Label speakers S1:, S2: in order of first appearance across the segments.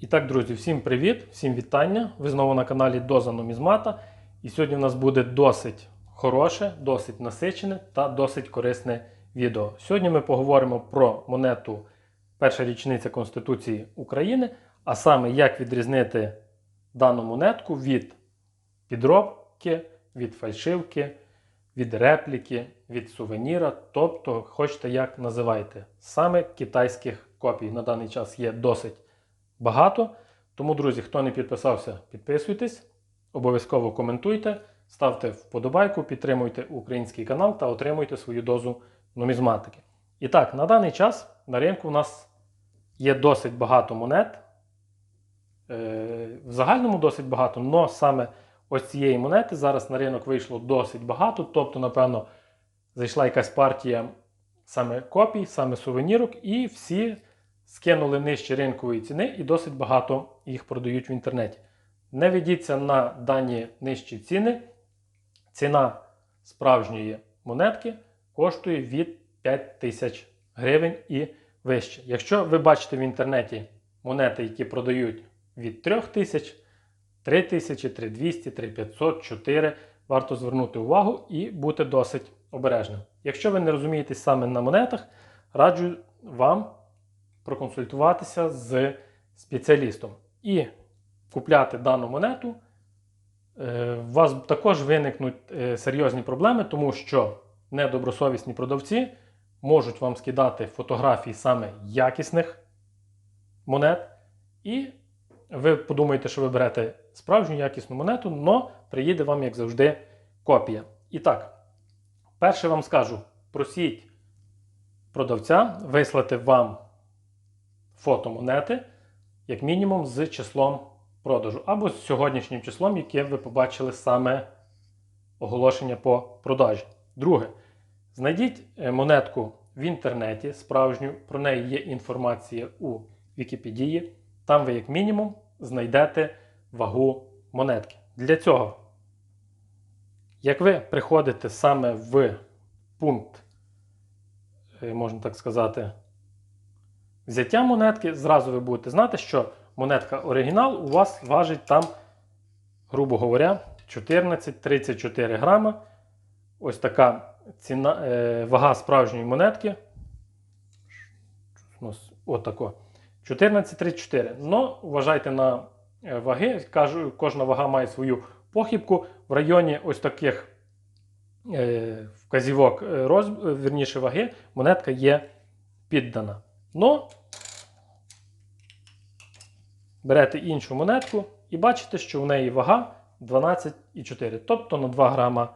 S1: І так, друзі, всім привіт, всім вітання. Ви знову на каналі Доза Нумізмата. І сьогодні у нас буде досить хороше, досить насичене та досить корисне відео. Сьогодні ми поговоримо про монету перша річниця Конституції України, а саме як відрізнити дану монетку від підробки, від фальшивки, від репліки, від сувеніра, тобто хочете як називайте. Саме китайських копій на даний час є досить багато. Тому, друзі, хто не підписався, підписуйтесь, обов'язково коментуйте, ставте вподобайку, підтримуйте український канал та отримуйте свою дозу нумізматики. І так, на даний час на ринку у нас є досить багато монет. Е, В загальному досить багато, але саме ось цієї монети зараз на ринок вийшло досить багато. Тобто, напевно, зайшла якась партія саме копій, саме сувенірок, і всі скинули нижче ринкової ціни і досить багато їх продають в інтернеті. Не ведіться на дані нижчі ціни. Ціна справжньої монетки коштує від 5 тисяч гривень і вище. Якщо ви бачите в інтернеті монети, які продають від 3 тисяч, 3 тисячі, 3200, 3500, 4, варто звернути увагу і бути досить обережним. Якщо ви не розумієтесь саме на монетах, раджу вам проконсультуватися з спеціалістом і купляти дану монету. Е, У вас також виникнуть е, серйозні проблеми, тому що недобросовісні продавці можуть вам скидати фотографії саме якісних монет, і ви подумаєте, що ви берете справжню якісну монету, але приїде вам, як завжди, копія. І так, перше вам скажу: просіть продавця вислати вам фото монети, як мінімум, з числом продажу, або з сьогоднішнім числом, яке ви побачили саме оголошення по продажі. Друге, знайдіть е, монетку в інтернеті справжню, про неї є інформація у Вікіпедії. Там ви, як мінімум, знайдете вагу монетки. Для цього, як ви приходите саме в пункт, е, можна так сказати, взяття монетки, зразу ви будете знати, що монетка оригінал у вас важить там, грубо говоря, 14-34 грама. Ось така ціна, е, вага справжньої монетки. Отако. 14,34. Но вважайте на е, ваги. Кажу, кожна вага має свою похибку. В районі ось таких е, вказівок е, роз, е, вірніше ваги монетка є піддана. Но берете іншу монетку і бачите, що в неї вага 12,4, тобто на 2 грама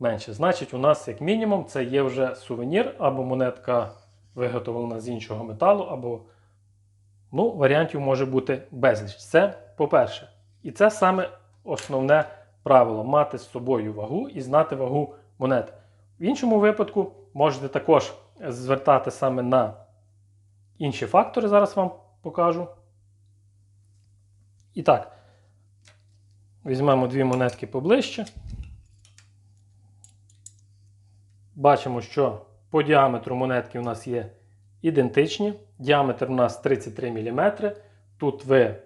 S1: менше. Значить, у нас, як мінімум, це є вже сувенір або монетка виготовлена з іншого металу, або ну, варіантів може бути безліч. Це по-перше. І це саме основне правило мати з собою вагу і знати вагу монет. В іншому випадку можете також звертати саме на інші фактори, зараз вам покажу. І так, візьмемо дві монетки поближче. Бачимо, що по діаметру монетки у нас є ідентичні. Діаметр у нас 33 мм. Тут ви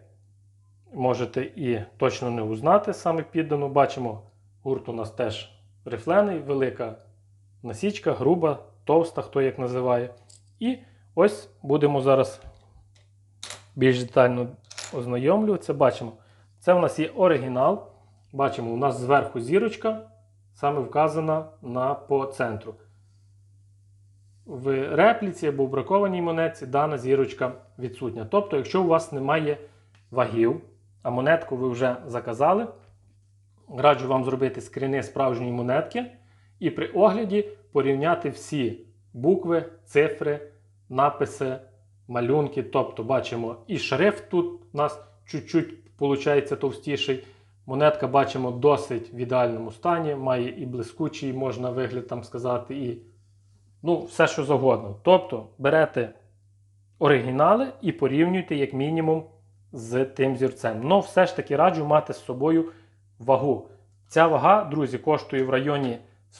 S1: можете і точно не узнати саме піддану. Бачимо, гурт у нас теж рифлений, велика насічка, груба, товста, хто як називає. І ось будемо зараз більш детально ознайомлюватися. Бачимо, це в нас є оригінал. Бачимо, у нас зверху зірочка саме вказана на по центру. В репліці або в бракованій монетці дана зірочка відсутня. Тобто, якщо у вас немає вагів, а монетку ви вже заказали, раджу вам зробити скріни справжньої монетки і при огляді порівняти всі букви, цифри, написи, малюнки. Тобто, бачимо і шрифт тут у нас чуть-чуть виходить товстіший. Монетка бачимо досить в ідеальному стані, має і блискучий, можна вигляд там сказати, і ну, все, що завгодно. Тобто берете оригінали і порівнюйте, як мінімум, з тим зірцем. Ну, все ж таки раджу мати з собою вагу. Ця вага, друзі, коштує в районі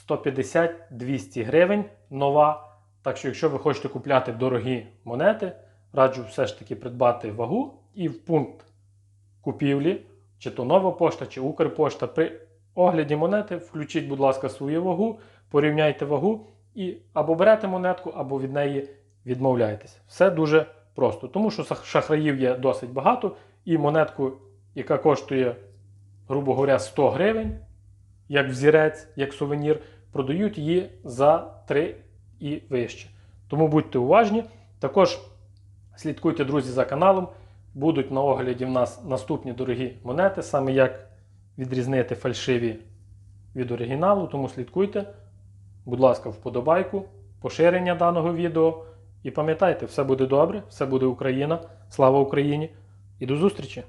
S1: 150-200 гривень нова. Так що, якщо ви хочете купляти дорогі монети, раджу все ж таки придбати вагу і в пункт купівлі, чи то нова пошта, чи Укрпошта. При огляді монети включіть, будь ласка, свою вагу, порівняйте вагу і або берете монетку, або від неї відмовляєтесь. Все дуже просто, тому що шахраїв є досить багато, і монетку, яка коштує, грубо говоря, 100 гривень, як взірець, як сувенір, продають її за 3 і вище. Тому будьте уважні. Також слідкуйте, друзі, за каналом. Будуть на огляді в нас наступні дорогі монети, саме як відрізнити фальшиві від оригіналу. Тому слідкуйте. Будь ласка, вподобайку, поширення даного відео. І пам'ятайте, все буде добре, все буде Україна. Слава Україні! І до зустрічі!